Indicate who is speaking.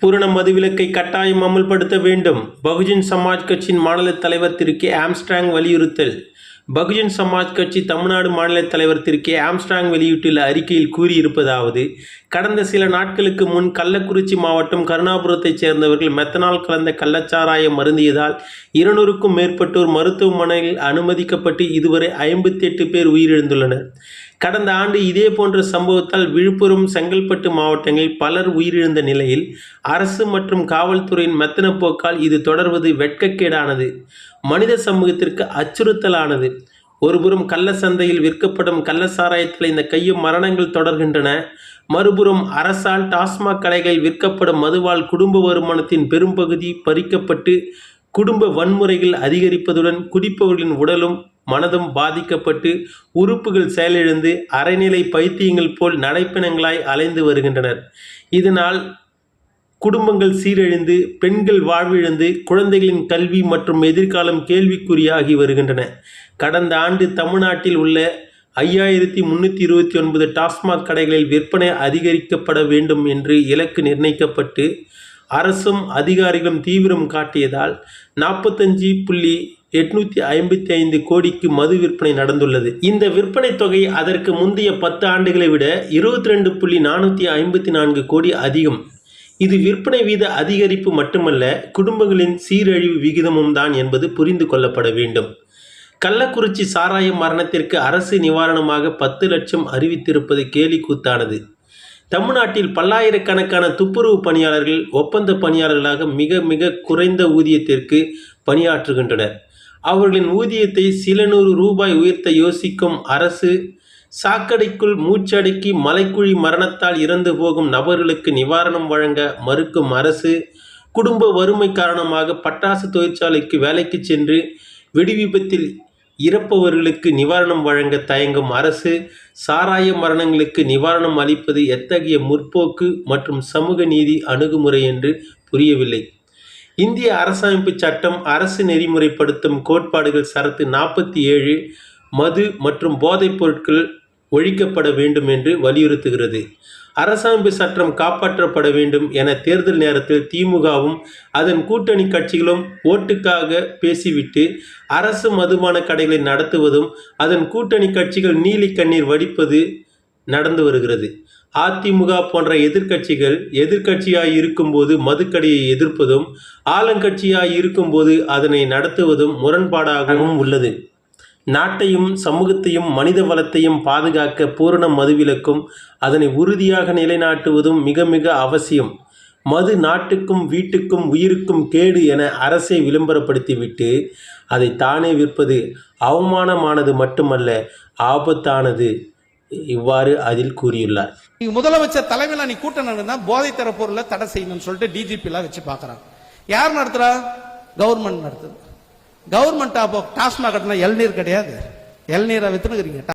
Speaker 1: பூரண மதுவிலக்கை கட்டாயம் அமல்படுத்த வேண்டும். பகுஜன் சமாஜ் கட்சியின் மாநில தலைவர் திரு கே. ஆம்ஸ்ட்ராங் வலியுறுத்தல். பகுஜன் சமாஜ் கட்சி தமிழ்நாடு மாநில தலைவர் திரு கே. ஆம்ஸ்ட்ராங் வெளியிட்டுள்ள அறிக்கையில் கூறியிருப்பதாவது கடந்த சில நாட்களுக்கு முன் கள்ளக்குறிச்சி மாவட்டம் கருணாபுரத்தைச் சேர்ந்தவர்கள் மெத்தனால் கலந்த கள்ளச்சாராயம் மருந்தியதால் இருநூறுக்கும் மேற்பட்டோர் மருத்துவமனையில் அனுமதிக்கப்பட்டு இதுவரை ஐம்பத்தி எட்டு பேர் உயிரிழந்துள்ளனர். கடந்த ஆண்டு இதே போன்ற சம்பவத்தால் விழுப்புரம் செங்கல்பட்டு மாவட்டங்களில் பலர் உயிரிழந்த நிலையில் அரசு மற்றும் காவல்துறையின் மெத்தன போக்கால் இது தொடர்வது வெட்கக்கேடானது. மனித சமூகத்திற்கு அச்சுறுத்தலானது. ஒருபுறம் கள்ள சந்தையில் விற்கப்படும் கள்ள சாராயத்தில் இந்த கையும் மரணங்கள் தொடர்கின்றன. மறுபுறம் அரசால் டாஸ்மாக் கடைகளில் விற்கப்படும் மதுவால் குடும்ப வருமானத்தின் பெரும்பகுதி பறிக்கப்பட்டு குடும்ப வன்முறைகள் அதிகரிப்பதுடன் குடிப்பவர்களின் உடலும் மனதும் பாதிக்கப்பட்டு உறுப்புகள் செயலிழந்து அரைநிலை பைத்தியங்கள் போல் நடைப்பிணங்களாய் அலைந்து வருகின்றனர். இதனால் குடும்பங்கள் சீரழிந்து பெண்கள் வாழ்விழந்து குழந்தைகளின் கல்வி மற்றும் எதிர்காலம் கேள்விக்குறியாகி வருகின்றன. கடந்த ஆண்டு தமிழ்நாட்டில் உள்ள ஐயாயிரத்தி முன்னூற்றி இருபத்தி ஒன்பது டாஸ்மாக் கடைகளில் விற்பனை அதிகரிக்கப்பட வேண்டும் என்று இலக்கு நிர்ணயிக்கப்பட்டு அரசும் அதிகாரிகளும் தீவிரம் காட்டியதால் நாற்பத்தஞ்சு புள்ளி எட்நூற்றி ஐம்பத்தி ஐந்து கோடிக்கு மது விற்பனை நடந்துள்ளது. இந்த விற்பனை தொகை அதற்கு முந்தைய பத்து ஆண்டுகளை விட இருபத்தி ரெண்டு புள்ளி நானூற்றி ஐம்பத்தி நான்கு கோடி அதிகம். இது விற்பனை வீத அதிகரிப்பு மட்டுமல்ல குடும்பங்களின் சீரழிவு விகிதமும் தான் என்பது புரிந்து கொள்ளப்பட வேண்டும். கள்ளக்குறிச்சி சாராய மரணத்திற்கு அரசு நிவாரணமாக பத்து லட்சம் அறிவித்திருப்பது கேலி கூத்தானது தமிழ்நாட்டில் பல்லாயிரக்கணக்கான துப்புரவு பணியாளர்கள் ஒப்பந்த பணியாளர்களாக மிக மிக குறைந்த ஊதியத்திற்கு பணியாற்றுகின்றனர். அவர்களின் ஊதியத்தை சில நூறு ரூபாய் உயர்த்த யோசிக்கும் அரசு சாக்கடைக்குள் மூச்சடக்கி மலைக்குழி மரணத்தால் இறந்து போகும் நபர்களுக்கு நிவாரணம் வழங்க மறுக்கும் அரசு குடும்ப வறுமை காரணமாக பட்டாசு தொழிற்சாலைக்கு வேலைக்கு சென்று வெடி விபத்தில் இறப்பவர்களுக்கு நிவாரணம் வழங்க தயங்கும் அரசு சாராய மரணங்களுக்கு நிவாரணம் அளிப்பது எத்தகைய முற்போக்கு மற்றும் சமூக நீதி அணுகுமுறை என்று புரியவில்லை. இந்திய அரசமைப்பு சட்டம் அரசு நெறிமுறைப்படுத்தும் கோட்பாடுகள் சரத்து நாற்பத்தி ஏழு மது மற்றும் போதைப் பொருட்கள் ஒழிக்கப்பட வேண்டும் என்று வலியுறுத்துகிறது. அரசமைப்பு சட்டம் காப்பாற்றப்பட வேண்டும் என தேர்தல் நேரத்தில் திமுகவும் அதன் கூட்டணி கட்சிகளும் ஓட்டுக்காக பேசிவிட்டு அரசு மதுபான கடைகளை நடத்துவதும் அதன் கூட்டணி கட்சிகள் நீலி கண்ணீர் வடிப்பது நடந்து வருகிறது. அதிமுக போன்ற எதிர்க்கட்சிகள் எதிர்க்கட்சியாய் இருக்கும்போது மதுக்கடையை எதிர்ப்பதும் ஆளுங்கட்சியாய் இருக்கும்போது அதனை நடத்துவதும் முரண்பாடாகவும் உள்ளது. நாட்டையும் சமூகத்தையும் மனித வளத்தையும் பாதுகாக்க பூரண மதுவிலக்கும் அதனை உறுதியாக நிலைநாட்டுவதும் மிக மிக அவசியம். மது நாட்டுக்கும் வீட்டுக்கும் உயிருக்கும் கேடு என அரசை விளம்பரப்படுத்திவிட்டு அதை தானே விற்பது அவமானமானது மட்டுமல்ல ஆபத்தானது. இவ்வாறு அதில் கூறியுள்ளார்.
Speaker 2: முதலமைச்சர் தலைமையில நீ கூட்டம் நடந்தா போதை தர பொருளை தடை செய்யணும்னு சொல்லிட்டு டிஜிபி எல்லாம் வச்சு பாக்குறாங்க யார் நடத்துறா? கவர்மெண்ட் நடத்துது. கவர்மெண்ட் டாஸ்மாக் கட்டினா இளநீர் கிடையாது. இளநீரை வித்துனுக்குறீங்க.